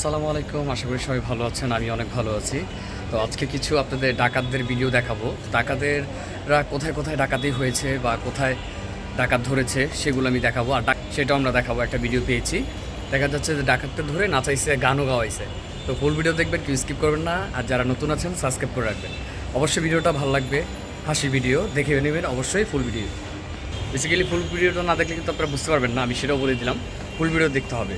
আসসালামু আলাইকুম, আশা করি সবাই ভালো আছেন, আমি অনেক ভালো আছি। তো আজকে কিছু আপনাদের ডাকাতদের ভিডিও দেখাবো। ডাকাতেররা কোথায় কোথায় ডাকাতি হয়েছে বা কোথায় ডাকাত ধরেছে, সেগুলো আমি দেখাবো। আর ডাক- সেটাও আমরা দেখাবো, একটা ভিডিও পেয়েছি। দেখা যাচ্ছে যে ডাকাতদের ধরে নাচাইছে, গানও গাওয়াইছে। তো ফুল ভিডিও দেখবেন, কেউ স্কিপ করবেন না। আর যারা নতুন আছেন সাবস্ক্রাইব করে রাখবেন। অবশ্যই ভিডিওটা ভালো লাগবে, হাসি ভিডিও দেখে নেবেন অবশ্যই ফুল ভিডিও বেসিক্যালি ফুল ভিডিওটা না দেখলে কিন্তু আপনারা বুঝতে পারবেন না, আমি সেটাও বলে দিলাম। ফুল ভিডিও দেখতে হবে।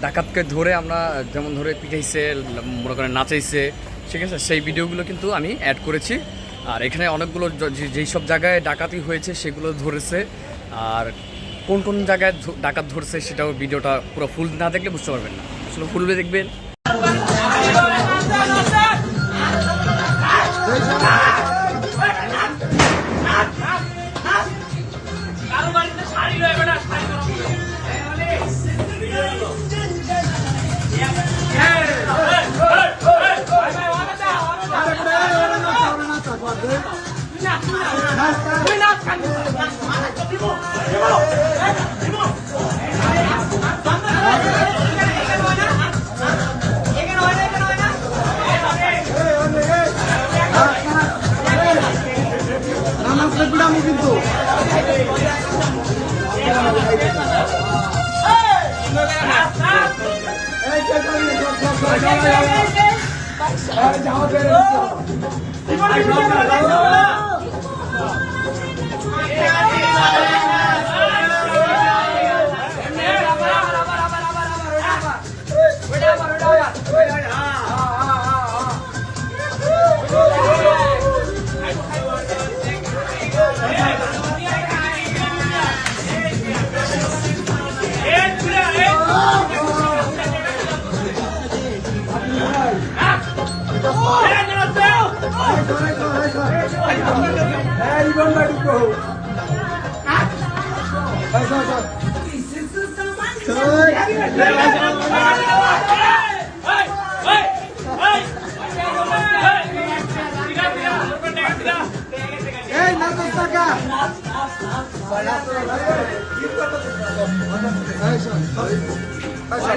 ডাকাতকে ধরে আমরা যেমন ধরে পিঠাইছে মনে করেন নাচাইছে, ঠিক আছে? সেই ভিডিওগুলো কিন্তু আমি অ্যাড করেছি। আর এখানে অনেকগুলো যেই সব জায়গায় ডাকাতি হয়েছে, সেগুলো ধরেছে। আর কোন কোন জায়গায় ডাকাত ধরছে সেটাও ভিডিওটা পুরো ফুল না দেখলে বুঝতে পারবেন না। আসলে ফুলবে দেখবেন। 来，讲话真。你们来，你们来，রিবন বাড়ি কো Thank you. Yeah!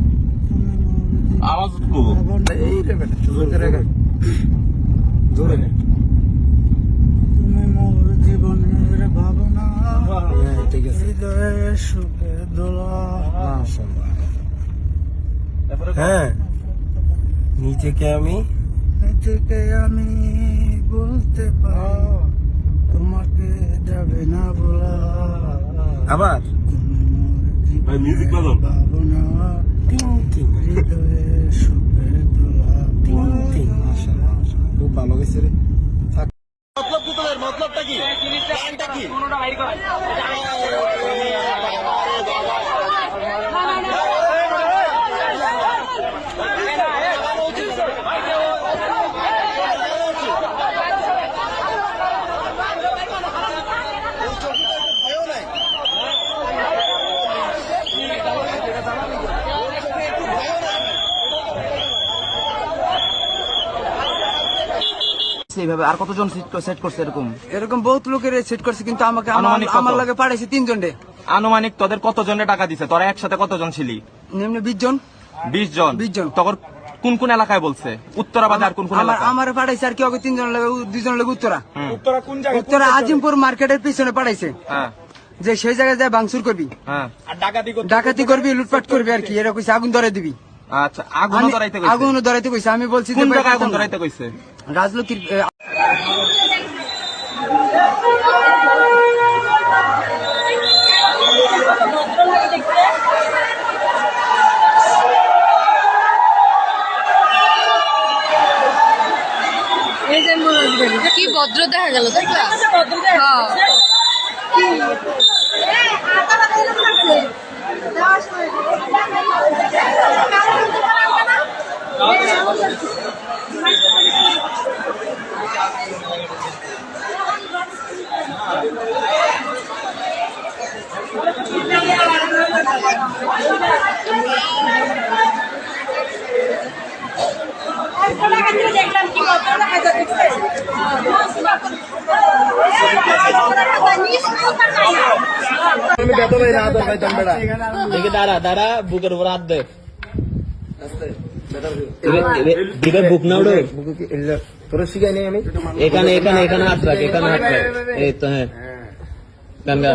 তুমি মোর জীবনের ভাবনা হৃদয়ে সুখে দোলা। হ্যাঁ নিজেকে আমি থেকে আমি বলতে পারি তোমাকে যাবে না বলা। আবার? জীবনের বাজাও। ভাবনা হৃদয়ে সুখে মতলবটা কি প্ল্যানটা কি এইভাবে? আর কতজন সেট করছে এরকম? এরকম বহুত লোকের সেট করছে কিন্তু আমাকে আমার- আনুমানিক আমার লাগে পাঠাইছে তিনজন রে আনুমানিক তোদের কতজনে টাকা দিছে? তোরা একসাথে কতজন ছিলি? নিম্নে বিশ জন। বিশ জন? 20 জন। তখন কোন কোন এলাকায় বলছে? উত্তরাবাদে আর কোন কোন এলাকা আমার পাঠাইছে আর কি ওকে তিনজন লাগে দুজন লাগে উত্তরা। উত্তরা আজিমপুর মার্কেটের পিছনে পাঠাইছে। হ্যাঁ। যে সেই জায়গায় যায় ভাঙচুর করবি। হ্যাঁ। ডাকাতি করবি লুটপাট করবি আর কি এরকম কইছে, আগুন ধরে দিবি। আচ্ছা আগুন ধরাইতে কইছে? আগুন ধরাইতে কইছে। আমি বলছি যে কোন আগুন ধরাইতে কইছে? রাজলক্ষ্মীর এ, কি ভদ্র দেখা গেল দেখলা হ্যাঁ দেখলাম কি কথা দেখা যাচ্ছে আমি বেত ভাই না আদর পাইতাম বেড়া দেখে দাঁড়া দাঁড়া বুকের উপর হাত দে দিবে বুক না উড়ে তোর শিখাই নেই আমি এখানে এখানে এখানে হাত রাখ এখানে হাত রাখ এই তো হ্যাঁ গান গা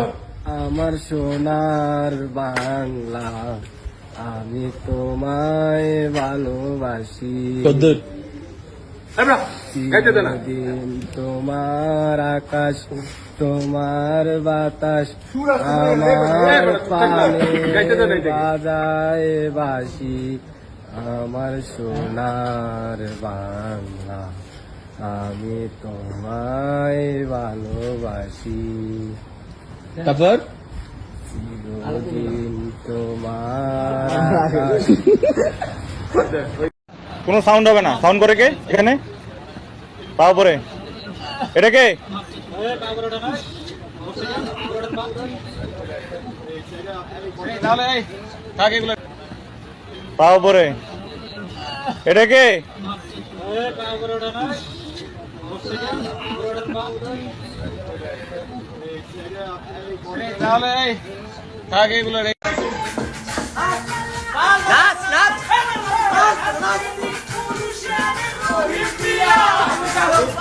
আমার সোনার বাংলা আমি তোমায় ভালোবাসি কদ্দুর চিরদিন তোমার আকাশ তোমার বাতাস আমার পানে বাজায় বাসি আমার সোনার বাংলা আমি তোমায় ভালোবাসি তারপর চিরদিন তোমার কোনো সাউন্ড হবে না। সাউন্ড করে কে? এখানে? পাও পরে এটা কে? পাও পরে এটা কে? তাহলে থাক এগুলো 야!